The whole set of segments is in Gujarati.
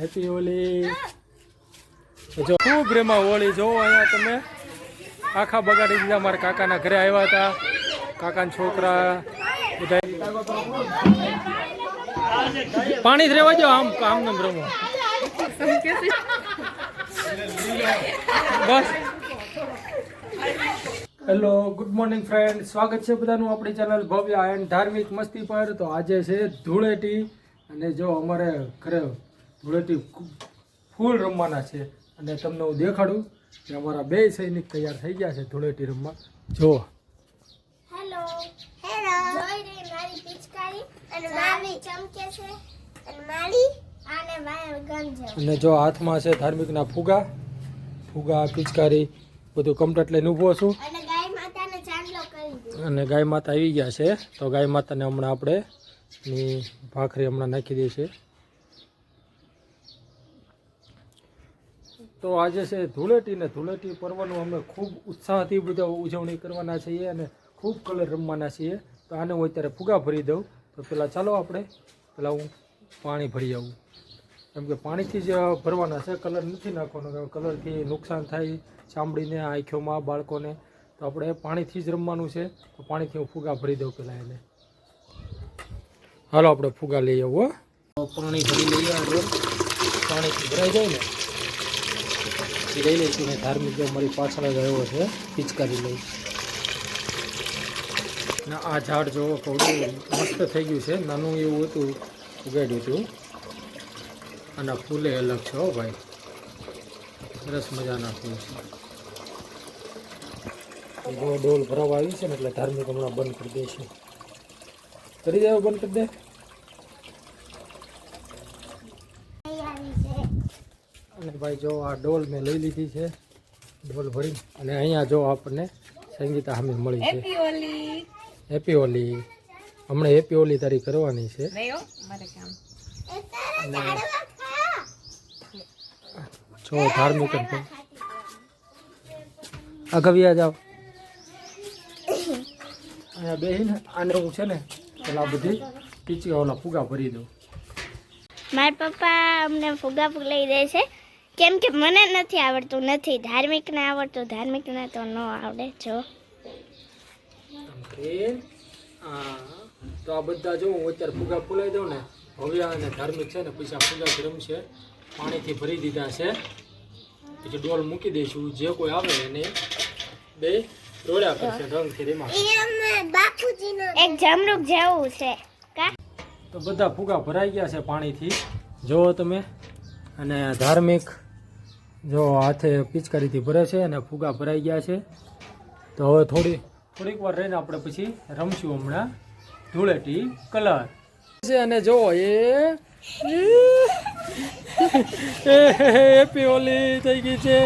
હેપી હોલી જો ખૂબ રેમા હોળી જો અહીંયા તમે. આખા બગાડી દીધા મારા કાકાના ઘરે આવ્યા હતા. કાકાના છોકરા, બધા. પાણી જ રેવા દો આમ આમ નમ રમો બસ. હેલો ગુડ મોર્નિંગ ફ્રેન્ડ સ્વાગત છે બધાનું આપણી ચેનલ ભવ્ય એન્ડ ધાર્મિક મસ્તી પર. તો આજે છે ધૂળેટી. અને જો અમારે ઘરે ધૂળેટી ફૂલ રમવાના છે અને તમને હું દેખાડું કે અમારા બે સૈનિક તૈયાર થઈ ગયા છે ધૂળેટી રમવા. જો. હેલો હેલો જોઈ રહી મારી પિચકારી અને મારી ચમકે છે અને મારી આને વાયર ગન છે. અને જો હાથમાં છે ધાર્મિકના ફુગા ફુગા પિચકારી બધું કમ્પ્લેટ લઈને ઊભો છું. અને ગાય માતાને ચાંદલો કરી દે અને ગાય માતા આવી ગયા છે. તો ગાય માતાને હમણાં આપણે ની ભાખરી હમણાં નાખી દઈએ તો આજે છે ધૂળેટી ને ધૂળેટી પર્વનું અમે ખૂબ ઉત્સાહથી બધા ઉજવણી કરવાના છીએ અને ખૂબ કલર રમવાના છીએ. તો આને હું અત્યારે ફુગા ભરી દઉં. તો પહેલાં ચાલો આપણે પહેલાં હું પાણી ભરી આવું. કેમ કે પાણીથી જ ભરવાના છે કલર નથી નાખવાનો કલરથી નુકસાન થાય ચામડીને, આંખોમાં, બાળકોને. તો આપણે પાણીથી જ રમવાનું છે. તો પાણીથી હું ફુગા ભરી દઉં પહેલાં એને. હાલો આપણે ફુગા લઈ આવું પાણી ભરી લઈએ પાણી ભરાઈ જાય ને, એ લઈ લઈશું ને ધાર્મિક મારી પાછળ જ આવ્યો છે, પિચકારી લઈ. આ ઝાડ જોવો થોડું મસ્ત થઈ ગયું છે, નાનું એવું હતું, ઉગાડ્યું હતું. અને ફૂલે અલગ છે, હો ભાઈ. સરસ મજાના ફૂલ છે. ડોલ ભરાવા આવી છે ને, એટલે ધાર્મિક હમણાં બંધ કરી દઈશું. કરી દેવા બંધ કરી દે આવી છે અને ભાઈ જો આ ડોલ મેં લઈ લીધી છે. ડોલ ભરી અને અહીંયા જો આપણને સંગીતા સામે મળી છે. હેપી હોલી હમણાં હેપી હોલી તારી કરવાની છે. જો ધાર્મિક અગવિયા જાઓ. અહીંયા બેહીને આને હું છે ને પેલા બધી ઓલા ફુગા ભરી દઉં મારા પપ્પા અમને ફુગા લઈ દે છે. કેમ કે મને નથી આવડતું નથી. ધાર્મિકને આવડતું ધાર્મિકને તો ન આવડે જો. તો આ બધા જો હું અત્યારે ફુગા ફૂલાઈ દઉં ને ભવ્ય અને ધાર્મિક છે ને પછી આ ફુગા છે પાણીથી ભરી દીધા છે. પછી ડોલ મૂકી દઈશું. જે કોઈ આવે એને બે રોડ્યા કરશે રંગથી રેમાં એક જમરૂક જેવું છે. તો બધા ફૂગા ભરાઈ ગયા છે પાણીથી. જુઓ તમે. અને ધાર્મિક જો હાથે પિચકારીથી ભરે છે અને ફૂગા ભરાઈ ગયા છે. તો હવે થોડી થોડીક વાર રહીને આપણે પછી રમશું હમણાં. ધૂળેટી કલર. છે અને જુઓ એ હેપી હોલી થઈ ગઈ છે.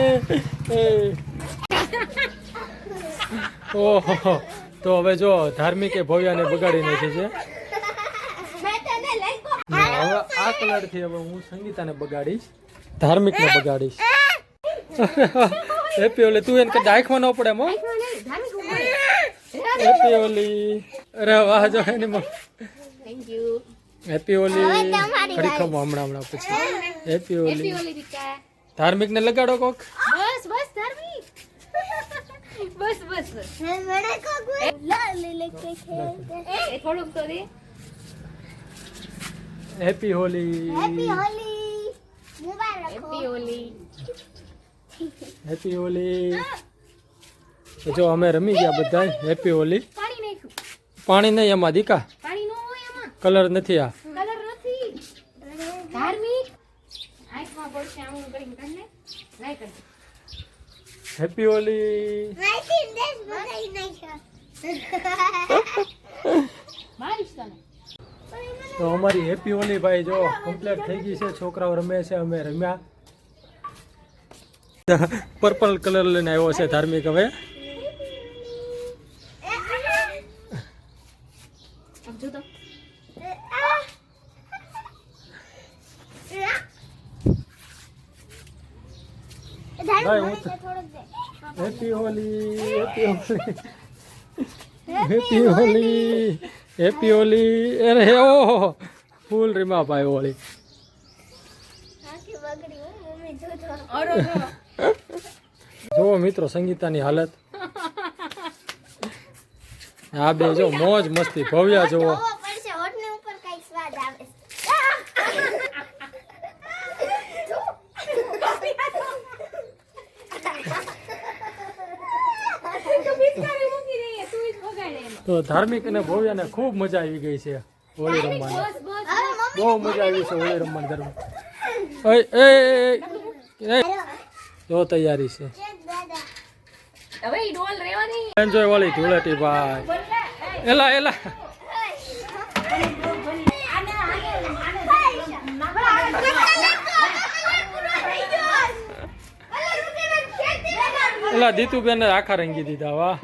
ઓહો. તો હવે જો ધાર્મિકે ભવ્યાને બગાડી નાખી છે હવે આ કલરથી હવે હું સંગીતાને બગાડીશ. ધાર્મિક ને બગાડીશ. હેપી ઓલી તું એને કદાચ આંખમાં ન પડે મો હેપી ઓલી અરે વાહ જો એની થેન્ક યુ હેપી ઓલી ઘડી ખમો હમણાં હમણાં પછી. હેપી ઓલી ધાર્મિકને ધાર્મિક ને લગાડો કોક. બસ બસ ધાર્મિક. બસ બસ બસ. કે થોડુંક તો દે. Happy Holi happy Holi happy Holi તો જો અમે રમી ગયા બધા હેપી હોલી પાણી નાખ્યું. પાણી નહીં એમાં દીકા? પાણી નો હોય એમાં. કલર નથી આ. કલર નથી. ધાર્મિક. આંખમાં પડશે આમ કરીને કાઢને લાઈ કાઢ હેપી હોલી મારીશ તને તો અમારી હેપી હોલી ભાઈ જો કમ્પ્લીટ થઈ ગઈ છે. છોકરાઓ રમે છે, અમે રમ્યા. પર્પલ કલર લઈને આવ્યો છે ધાર્મિક હવે. Happy Holi happy Holi happy Holi happy Holi અરે ઓ ફૂલ રીમા ભાઈ હોળી હો. જુઓ મિત્રો સંગીતાની હાલત. આ બે જો મોજ મસ્તી ભવ્યા જુઓ. જોવો પડશે હોઠની ઉપર કઈ સ્વાદ આવે તો પિચકારી મૂકી દઈએ, તું જ વગાડે એમાં. તો ધાર્મિક અને ભવ્યાને ખૂબ મજા આવી ગઈ છે હોળી રમવાની. બહુ મજા આવી છે હોળી રમવાની ધર્મ જો તૈયારી છે. એન્જોય વાળી ધૂળેટી ભાઈ. એલા એલા. એલા દીતુબેન આખા રંગી દીધા વાહ.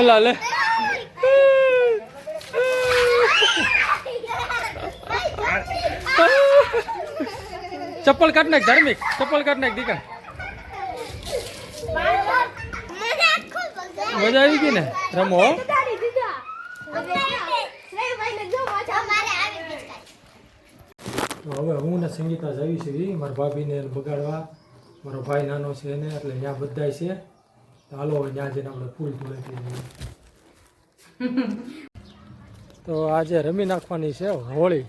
એલા લે ચપ્પલ કાઢ નાખ ધાર્મિક. ચપ્પલ કાઢ નાખ દીકા મજા આવી ગઈ ને? રમો તો હવે હું ને સંગીતા જવી છે મારા ભાભીને બગાડવા. મારો ભાઈ નાનો છે એને એટલે ત્યાં બધાય છે. હાલો ત્યાં જઈને આપણે ફૂલ ધૂળેટી તો આજે રમી નાખવાની છે હોળી.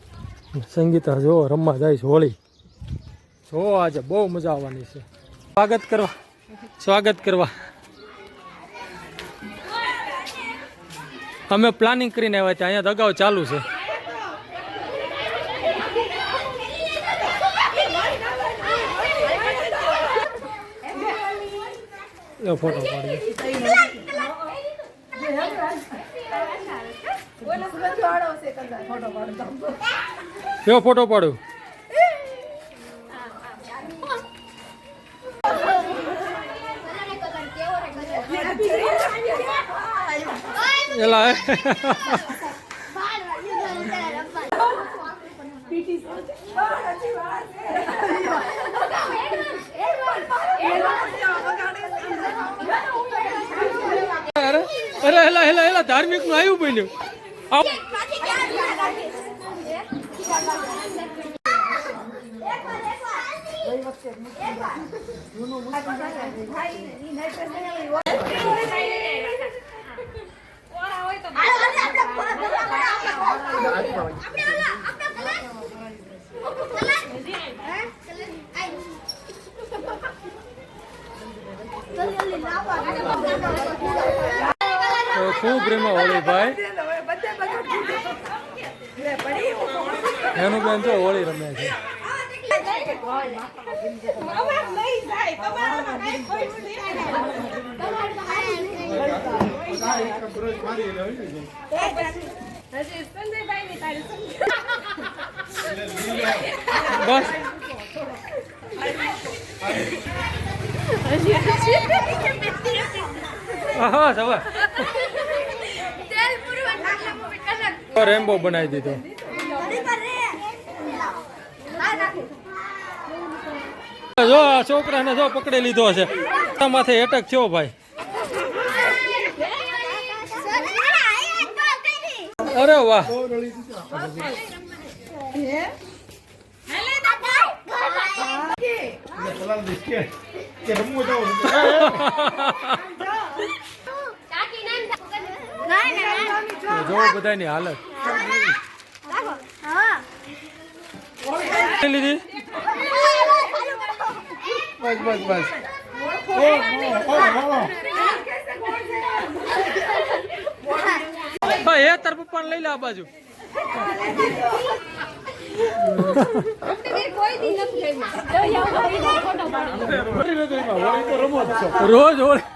સંગીતા જો રમવા જાય છે હોળી. જો આજે બહુ મજા આવવાની છે. સ્વાગત કરવા સ્વાગત કરવા. અમે પ્લાનિંગ કરીને આવ્યા ત્યાં, અહીંયા અગાઉ ચાલુ છે. લો ફોટો પાડી કેવો ફોટો પાડું. અરે હેલા હેલા હેલા ધાર્મિકનું આવ્યું બન્યું આવ. તો ખૂબ રેમાં હોળી ભાઈ એનું બેન જો હોળી રમે છે. બસ. હા રેમ્બો બનાવી દીધો. જો આ છોકરાને જો પકડી લીધો છે. માથે એટક થયો ભાઈ. અરે વાહ. તો જો બધાની હાલત. લઈ લીધી? બસ બસ બસ. એ તાર પપ્પાને લઈ લે આ બાજુ. રોજ Holi.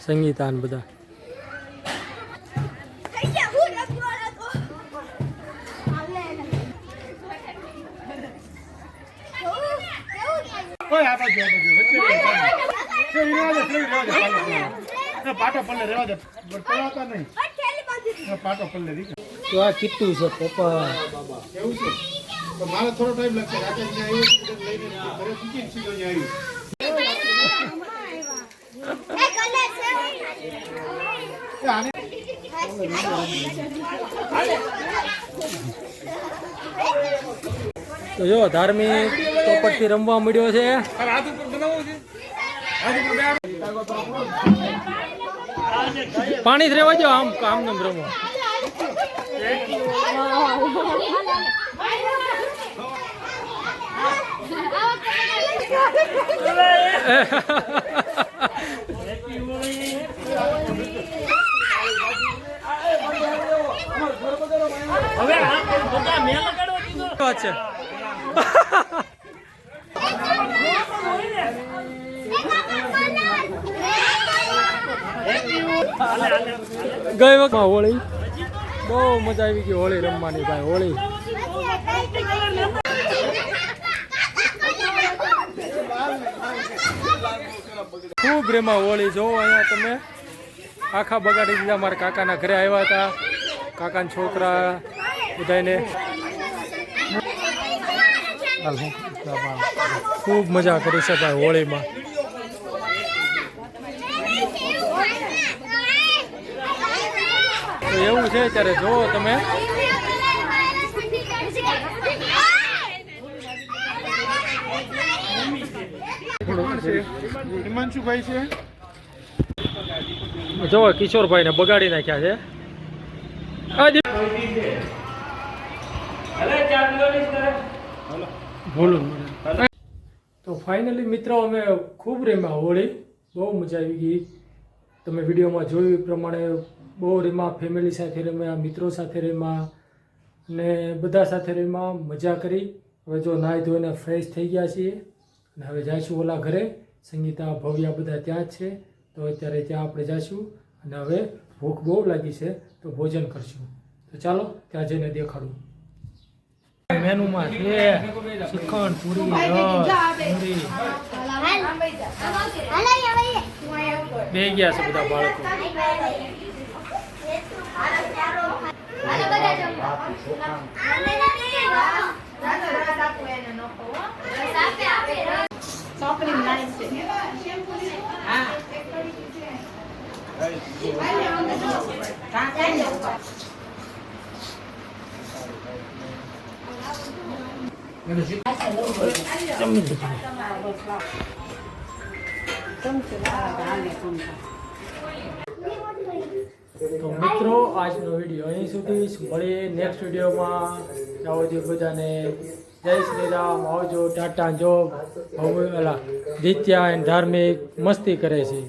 Sengitan buta. Oh ya apa dia? તો મારે થોડો ટાઈમ લાગશે. રાકેશ ને આવ્યો લઈને ઘરે સીધો આવ્યો તો જો ધાર્મિક ચોપટથી રમવા મળ્યો છે. હાથ ઉપર બનાવવું છે? પાણી જ રહેવા જો આમ આમ રમો વાત છે ગઈ વખત હોળી બહુ મજા આવી ગઈ હોળી રમવાની ભાઈ હોળી. ખૂબ રેમા હોળી જોવો અહીંયા તમે. આખા બગાડી દીધા મારા કાકાના ઘરે આવ્યા હતા. કાકાના છોકરા બધાને ખૂબ મજા કરી ભાઈ હોળીમાં. એવું છે ત્યારે જો તમે. હિમાંશુભાઈ છે. જોવો કિશોરભાઈને બગાડી નાખ્યા છે. તો ફાઇનલી મિત્રો અમે ખૂબ રેમ્યા હોળી બહુ મજા આવી ગઈ. તમે વિડીયોમાં જોયું એ પ્રમાણે બહુ રેમા ફેમિલી સાથે રમ્યા મિત્રો સાથે રમ્યા ને બધા સાથે રમ્યા મજા કરી. હવે જો નાહી ધોઈને ફ્રેશ થઈ ગયા છીએ. અને હવે જઈશું ઓલા ઘરે. સંગીતા ભવ્ય બધા ત્યાં જ છે. તો અત્યારે ત્યાં આપણે જઈશું. અને હવે ભૂખ બહુ લાગી છે તો ભોજન કરશું. તો ચાલો ત્યાં જઈને દેખાડું. મેનુમાં છે શ્રીખંડ પૂરી રસ પૂરી. બે ગયા છે બધા બાળકો. તો મિત્રો આજનો વીડિયો અહીં સુધી. મળીએ નેક્સ્ટ વિડીયોમાં સુધી બધાને. જય શ્રી રામ. આવજો ટાટા જોબ. ભવ્ય દિત્યા ધાર્મિક મસ્તી કરે છે.